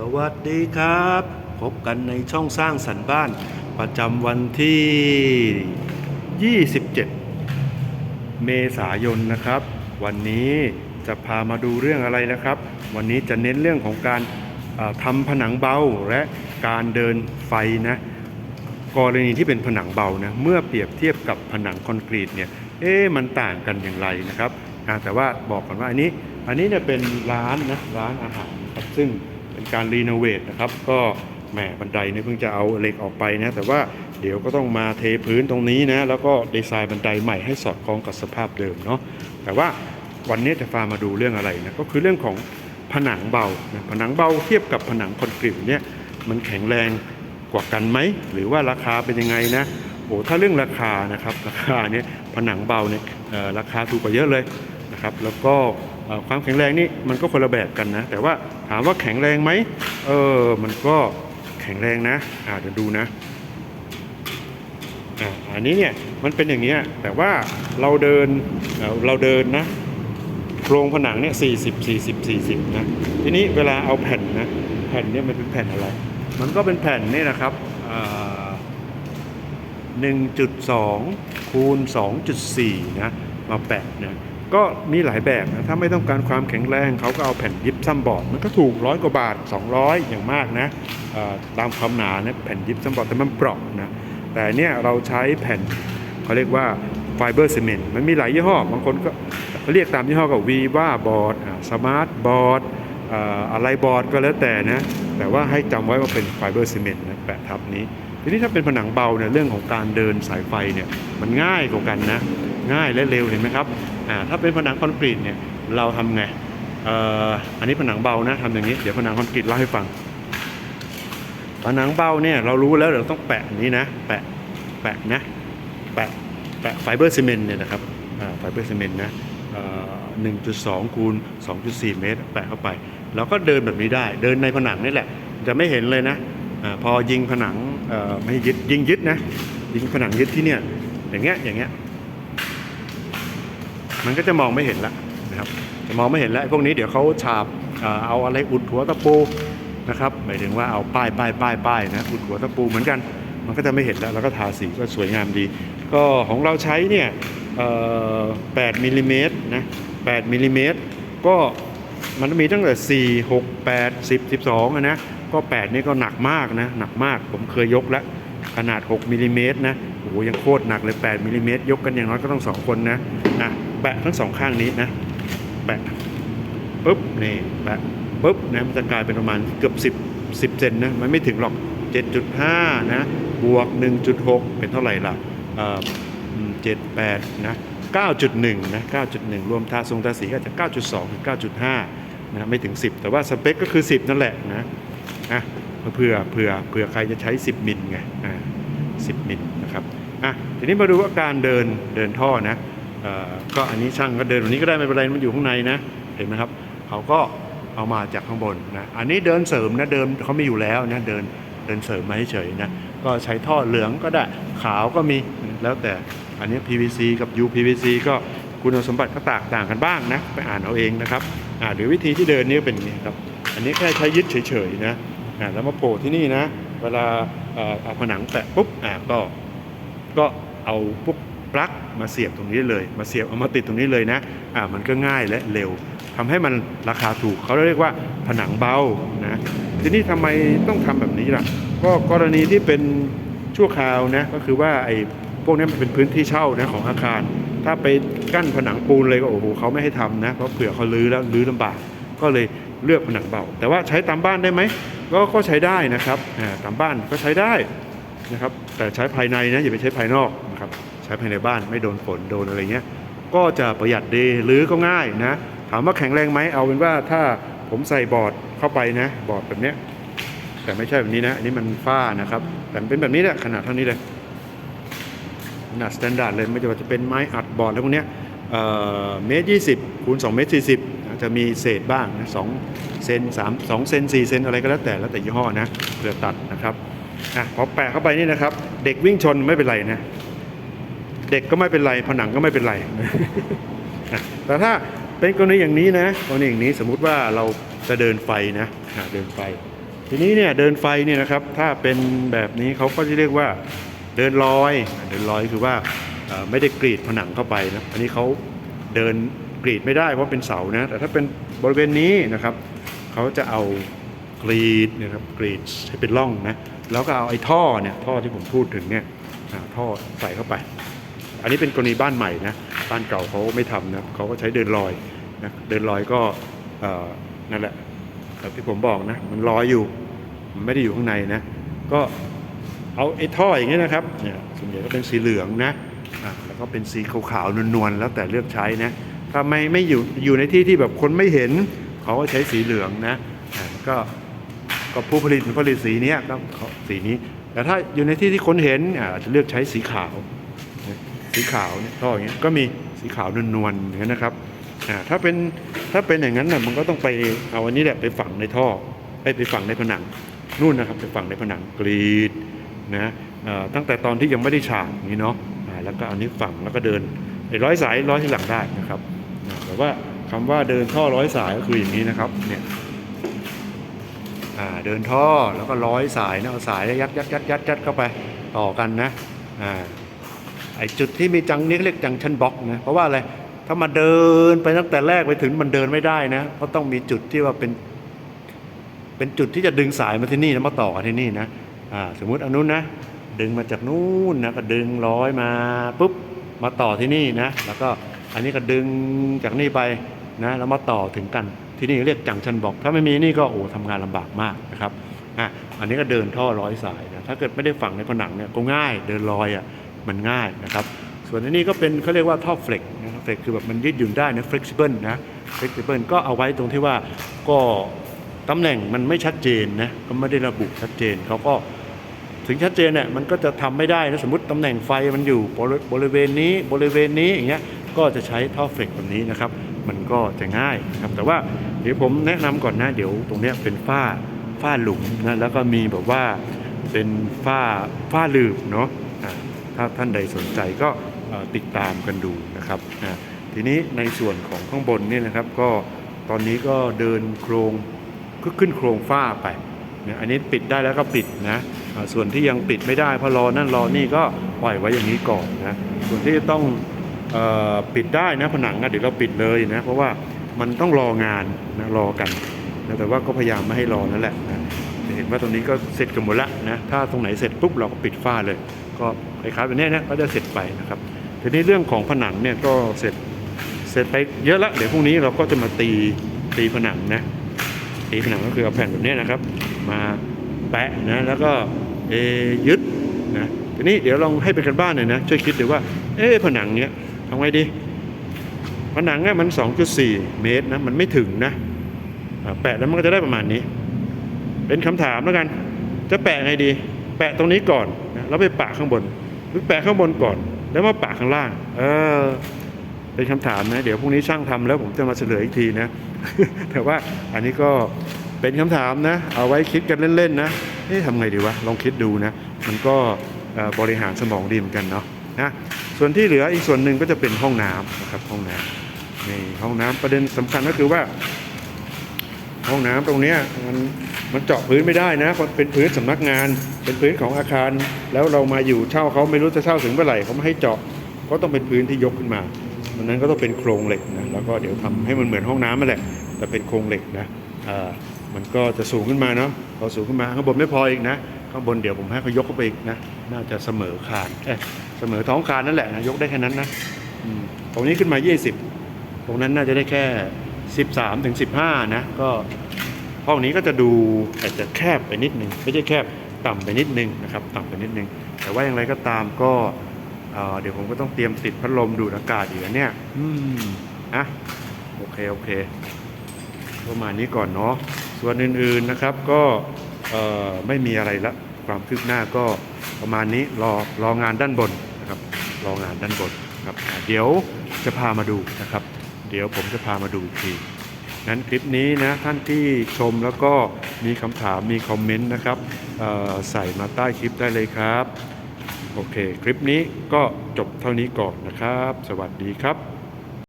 สวัสดีครับ พบกันในช่องสร้างสรรค์บ้าน ประจำวันที่ 27 เมษายนนะครับ วันนี้จะพามาดูเรื่องอะไรนะครับ วันนี้จะเน้นเรื่องของการทำผนังเบาและการเดินไฟนะกรณีที่เป็นผนังเบานะเมื่อเปรียบเทียบกับผนังคอนกรีตเนี่ยเอ๊ะมันต่างกันอย่างไรนะครับแต่ว่าบอกก่อนว่าอันนี้อันนี้เนี่ยเป็นร้านนะร้านอาหารครับซึ่ง การรีโนเวทนะครับ ก็แหมบันไดเนี่ยเพิ่งจะเอาเหล็กออกไปนะ แต่ว่าเดี๋ยวก็ต้องมาเทพื้นตรงนี้นะ แล้วก็ดีไซน์บันไดใหม่ให้สอดคล้องกับสภาพเดิมเนาะ แต่ว่าวันนี้จะพามาดูเรื่องอะไรนะ ก็คือเรื่องของผนังเบานะผนังเบาเทียบกับผนังคอนกรีตเนี่ย มันแข็งแรงกว่ากันไหม หรือว่าราคาเป็นยังไงนะโอ้ถ้าเรื่องราคานะครับ ราคาเนี่ยผนังเบาเนี่ยราคาถูกกว่าเยอะเลยนะครับ แล้วก็ ความแข็งแรงนี่มันก็คนละแบบกันนะ แต่ว่าถามว่าแข็งแรงไหมเออมันก็แข็งแรงนะอ่าเดี๋ยวดูนะอ่าอันนี้เนี่ยมันเป็นอย่างเงี้ยแต่ว่าเราเดินเราเดินนะโครงผนังเนี่ย40 40 40นะทีนี้เวลาเอาแผ่นนะแผ่นเนี่ยมันเป็นแผ่นอะไร มันก็เป็นแผ่นนี่นะครับอ่า1.2คูณ2.4นะมาแปะเนี่ย ก็มีหลายแบบนะถ้าไม่ต้องการความแข็งแรงเขาก็เอาแผ่นยิปซัมบอร์ดมันก็ถูกร้อยกว่าบาท 200 อย่างมากนะตามความหนาเนี่ยแผ่นยิปซัมบอร์ดแต่มันเปราะนะแต่เนี่ยเราใช้แผ่นเขาเรียกว่าไฟเบอร์ซีเมนต์มันมีหลายยี่ห้อบางคนก็เรียกตามยี่ห้อกับวีว่าบอร์ดสมาร์ทบอร์ดอะไรบอร์ดก็แล้วแต่นะแต่ว่าให้จำไว้ว่าเป็นไฟเบอร์ซีเมนต์นะแปะทับนี้ทีนี้ถ้าเป็นผนังเบาเนี่ยเรื่องของการเดินสายไฟเนี่ยมันง่ายกว่ากันนะ ง่ายและเร็วเห็นไหมครับอ่าถ้าเป็นผนังคอนกรีตเนี่ยเราทำไงเอ่ออันนี้ผนังเบานะทำอย่างนี้เดี๋ยวผนังคอนกรีตเล่าให้ฟัง ผนังเบาเนี่ยเรารู้แล้วเราต้องแปะนี้นะ แปะแปะนะแปะแปะไฟเบอร์ซีเมนต์เนี่ยนะครับไฟเบอร์ซีเมนต์นะหนึ่งจุดสองคูณสองจุดสี่เมตร แปะเข้าไปเราก็เดินแบบนี้ได้ เดินในผนังนี่แหละ จะไม่เห็นเลยนะอาพอยิงผนังไม่ยึดยิงยึดนะ ยิงผนังยึดที่เนี่ยอย่างเงี้ยอย่างเงี้ย มันก็จะมองไม่เห็นละนะครับจะมองไม่เห็นแล้วพวกนี้เดี๋ยวเขาฉาบเอาอะไรอุดหัวตะปูนะครับหมายถึงว่าเอาป้ายป้ายป้ายป้ายนะอุดหัวตะปูเหมือนกัน มันก็จะไม่เห็นแล้วแล้วก็ทาสีก็สวยงามดี ก็ของเราใช้เนี่ยเอ่อ8มิลลิเมตรนะ8มิลลิเมตรก็มันมีตั้งแต่ 4 6 8 10 12อะนะ ก็ 8 นี่ก็หนักมากนะ หนักมาก ผมเคยยกแล้ว ขนาด 6มิลลิเมตรนะ โอ้โห ยังโคตรหนักเลย 8มิลลิเมตรยกกันอย่างน้อยก็ต้อง 2 คนนะอะ แปะทั้งสองข้างนี้นะแปะปุ๊บนี่แปะปุ๊บนะมันจะกลายเป็นประมาณเกือบ10 10เซนนะมันไม่ถึงหรอก 7.5 นะ บวก 1.6 เป็นเท่าไหร่ล่ะเอ่ออืม78นะ9.1 นะ 9.1 รวมทาทรงทาสีก็จะ 9.2 ถึง 9.5 นะ ไม่ถึง 10 แต่ว่าสเปคก็คือ 10 นั่นแหละนะอะเผื่อเผื่อเผื่อใครจะใช้ 10 มิลไงอ่า10 มิลนะครับอะทีนี้มาดูว่าการเดินเดินท่อนะ ก็อันนี้ช่างก็เดินวันนี้ก็ได้ไม่เป็นไรมันอยู่ข้างในนะเห็นไหมครับเขาก็เอามาจากข้างบนนะอันนี้เดินเสริมนะเดิมเขาไม่อยู่แล้วนะเดินเดินเสริมมาเฉยนะก็ใช้ท่อเหลืองก็ได้ขาวก็มีแล้วแต่อันนี้ PVC กับ UPVC ก็คุณสมบัติก็แตกต่างกันบ้างนะไปอ่านเอาเองนะครับอ่าหรือวิธีที่เดินนี่เป็นอย่างนี้ครับ อันนี้แค่ใช้ยึดเฉยๆนะอ่าแล้วมาโผล่ที่นี่นะ เวลาเอาผนังแปะปุ๊บอ่าก็ก็เอาพวก ปลั๊กมาเสียบตรงนี้เลย มาเสียบเอามาติดตรงนี้เลยนะอ่ามันก็ง่ายและเร็วทำให้มันราคาถูกเขาเรียกว่าผนังเบานะทีนี้ทำไมต้องทำแบบนี้ล่ะก็กรณีที่เป็นชั่วคราวนะก็คือว่าไอ้พวกนี้มันเป็นพื้นที่เช่านะของอาคาร ถ้าไปกั้นผนังปูนเลยก็โอ้โหเขาไม่ให้ทำนะเพราะเผื่อเขาลื้อแล้วลื้อลำบาก ก็เลยเลือกผนังเบา แต่ว่าใช้ตามบ้านได้ไหมก็ก็ใช้ได้นะครับอ่าตามบ้านก็ใช้ได้นะครับแต่ใช้ภายในนะอย่าไปใช้ภายนอก ใช้ภายในบ้านไม่โดนฝนโดนอะไรเงี้ยก็จะประหยัดดีหรือก็ง่ายนะ ถามว่าแข็งแรงไหมเอาเป็นว่าถ้าผมใส่บอร์ดเข้าไปนะ บอร์ดแบบเนี้ยแต่ไม่ใช่แบบนี้นะอันนี้มันฝ้านะครับ แต่เป็นแบบนี้แหละขนาดเท่านี้เลยขนาดสแตนดาร์ดเลยไม่ว่าจะเป็นไม้อัดบอร์ดอะไรพวกเนี้ยเอ่อเมตรยี่สิบคูณสองเมตรสี่สิบจะมีเศษบ้างนะสองเซนสามสองเซนสี่เซนอะไรก็แล้วแต่แล้วแต่ยี่ห้อนะเผื่อตัดนะครับอะพอแปะเข้าไปนี่นะครับ เด็กวิ่งชนไม่เป็นไรนะ เด็กก็ไม่เป็นไร ผนังก็ไม่เป็นไรอะแต่ถ้าเป็นกรณีอย่างนี้นะกรณีอย่างนี้สมมุติว่าเราจะเดินไฟนะเดินไฟ ทีนี้เนี่ยเดินไฟเนี่ยนะครับถ้าเป็นแบบนี้เขาก็จะเรียกว่าเดินลอยเดินลอยคือว่าไม่ได้กรีดผนังเข้าไปนะอันนี้เขาเดินกรีดไม่ได้เพราะเป็นเสานะแต่ถ้าเป็นบริเวณนี้นะครับเขาจะเอากรีดนยครับกรีดให้เป็นร่องนะแล้วก็เอาไอ้ท่อเนี่ยท่อที่ผมพูดถึงเนี่ยท่อใส่เข้าไป อันนี้เป็นกรณีบ้านใหม่นะบ้านเก่าเขาไม่ทำนะเขาก็ใช้เดินลอยนะเดินลอยก็นั่นแหละแบบที่ผมบอกนะมันลอยอยู่มันไม่ได้อยู่ข้างในนะ ก็เอาไอ้ท่ออย่างนี้ยนะครับเนี่ยส่วนใหญ่ก็เป็นสีเหลืองนะอะแล้วก็เป็นสีขาวๆนวลๆแล้วแต่เลือกใช้นะถ้าไม่ไม่อยู่อยู่ในที่ที่แบบคนไม่เห็นเขาก็ใช้สีเหลืองนะอะก็ก็ผู้ผลิตผลิตสีนี้ก็สีนี้ แต่ถ้าอยู่ในที่ที่คนเห็นอาจจะเลือกใช้สีขาว สีขาวเนี่ยท่ออย่างเงี้ยก็มีสีขาวนวลๆอย่างนั้นนะครับอ่าถ้าเป็นถ้าเป็นอย่างนั้นน่ะมันก็ต้องไปเอาอันนี้แหละไปฝังในท่อไปไปฝังในผนังนู่นนะครับไปฝังในผนังกรีดนะอ่อตั้งแต่ตอนที่ยังไม่ได้ฉากนี้เนาะอ่าแล้วก็เอานี้ฝังแล้วก็เดินไอ้ร้อยสายร้อยที่หลังได้นะครับอ่าแต่ว่าคำว่าเดินท่อร้อยสายก็คืออย่างนี้นะครับเนี่ยอ่าเดินท่อแล้วก็ร้อยสายนะเอาสายยัดยัดยัดยัดยัดเข้าไปต่อกันนะอ่า ไอ้จุดที่มีจังนี้เรียกจังชันบล็อกนะเพราะว่าอะไรถ้ามาเดินไปตั้งแต่แรกไปถึงมันเดินไม่ได้นะเพราะต้องมีจุดที่ว่าเป็น เป็นจุดที่จะดึงสายมาที่นี่แล้วมาต่อที่นี่นะอ่าสมมุติอันนู้นนะดึงมาจากนู้นนะก็ดึงร้อยมาปุ๊บมาต่อที่นี่นะ แล้วก็อันนี้ก็ดึงจากนี่ไปนะแล้วมาต่อถึงกันที่นี่เรียกจังชันบอก ถ้าไม่มีนี่ก็โอ้ทำงานลำบากมากนะครับอะอันนี้ก็เดินท่อร้อยสายนะถ้าเกิดไม่ได้ฝังในผนังเนี่ยก็ง่ายเดินลอยอะ มันง่ายนะครับ ส่วนอันนี้ก็เป็นเขาเรียกว่าท่อเฟล็กนะครับเฟล็กคือแบบมันยืดหยุ่นได้นะ flexible นะ flexible ก็เอาไว้ตรงที่ว่าก็ตำแหน่งมันไม่ชัดเจนนะก็ไม่ได้ระบุชัดเจนเขาก็ถึงชัดเจนเนี่ยมันก็จะทำไม่ได้นะสมมติตำแหน่งไฟมันอยู่บริบริเวณนี้บริเวณนี้อย่างเงี้ยก็จะใช้ท่อเฟกแบบนี้นะครับ มันก็จะง่ายนะครับแต่ว่าเดี๋ยวผมแนะนำก่อนนะเดี๋ยวตรงเนี้ยเป็นฝ้าฝ้าหลุมนะแล้วก็มีแบบว่าเป็นฝ้าฝ้าลืบเนาะ ถ้าท่านใดสนใจก็ติดตามกันดูนะครับอ่าทีนี้ในส่วนของข้างบนนี่นะครับก็ตอนนี้ก็เดินโครงก็ขึ้นโครงฝ้าไปเนี่ยอันนี้ปิดได้แล้วก็ปิดนะส่วนที่ยังปิดไม่ได้เพราะรอนั่นรอนี่ก็ปล่อยไว้อย่างนี้ก่อนนะส่วนที่ต้องออปิดได้นะผนังนะเดี๋ยวเราปิดเลยนะเพราะว่ามันต้องรองานนะรอกันนะแต่ว่าก็พยายามไม่ให้รอนั่นแหละนะ จะเห็นว่าตรงนี้ก็เสร็จกันหมดล้วนะถ้าตรงไหนเสร็จปุ๊บเราก็ปิดฝ้าเลย ก็คล้ายๆแบบนี้นะก็จะเสร็จไปนะครับทีนี้เรื่องของผนังเนี่ยก็เสร็จเสร็จไปเยอะแล้วเดี๋ยวพรุ่งนี้เราก็จะมาตีตีผนังนะตีผนังก็คือเอาแผ่นแบบนี้นะครับ มาแปะนะแล้วก็เอยึดนะทีนี้เดี๋ยวลองให้เป็นกันบ้านหน่อยนะช่วยคิดดูว่าเอ๊ผนังเนี้ยทำไงดีผนังเนี่ยมัน 2.4 เมตรนะมันไม่ถึงนะแปะแล้วมันก็จะได้ประมาณนี้ เป็นคำถามแล้วกัน จะแปะไงดี แปะตรงนี้ก่อนนะแล้วไปปะข้างบน หรือแปะข้างบนก่อน แล้วมาปะข้างล่าง เออ เป็นคำถามนะ เดี๋ยวพรุ่งนี้ช่างทำแล้วผมจะมาเฉลยอีกทีนะ แต่ว่าอันนี้ก็เป็นคำถามนะ เอาไว้คิดกันเล่นๆนะเอ๊ะทำไงดีวะ ลองคิดดูนะ มันก็บริหารสมองดีเหมือนกันเนาะนะส่วนที่เหลืออีกส่วนหนึ่งก็จะเป็นห้องน้ำนะครับห้องน้ำในห้องน้ำประเด็นสำคัญก็คือว่า ห้องน้ำตรงเนี้ยมันมันเจาะพื้นไม่ได้นะเพราะเป็นพื้นสำนักงาน เป็นพื้นของอาคาร แล้วเรามาอยู่เช่าเขาไม่รู้จะเช่าถึงเมื่อไหร่เขาไม่ให้เจาะก็ต้องเป็นพื้นที่ยกขึ้นมาดังนั้นก็ต้องเป็นโครงเหล็กนะแล้วก็เดี๋ยวทำให้มันเหมือนห้องน้ำนั่นแหละแต่เป็นโครงเหล็กนะอ่อมันก็จะสูงขึ้นมาเนาะพอสูงขึ้นมาข้างบนไม่พออีกนะข้างบนเดี๋ยวผมให้เขายกเข้าไปอีกนะน่าจะเสมอคานเอ๊ะเสมอท้องคานนั่นแหละนะยกได้แค่นั้นนะตรงนี้ขึ้นมา 20 ตรงนั้นน่าจะได้แค่ 13ถึง15 นะ ก็ห้องนี้ก็จะดูอาจจะแคบไปนิดนึง ไม่ใช่แคบต่ำไปนิดนึงนะครับ ต่ำไปนิดนึง แต่ว่าอย่างไรก็ตามก็เเดี๋ยวผมก็ต้องเตรียมติดพัดลมดูดอากาศอยู่นะเนี่ย อืมอะโอเค โอเค ประมาณนี้ก่อนเนาะ ส่วนอื่นๆนะครับก็ไม่มีอะไรละ ความคืบหน้าก็ประมาณนี้ รอ รองานด้านบนนะครับ รองานด้านบนครับ เดี๋ยวจะพามาดูนะครับ เดี๋ยวผมจะพามาดูอีกทีนั้นคลิปนี้นะท่านที่ชมแล้วก็มีคำถามมีคอมเมนต์นะครับใส่มาใต้คลิปได้เลยครับ โอเค คลิปนี้ก็จบเท่านี้ก่อนนะครับ สวัสดีครับ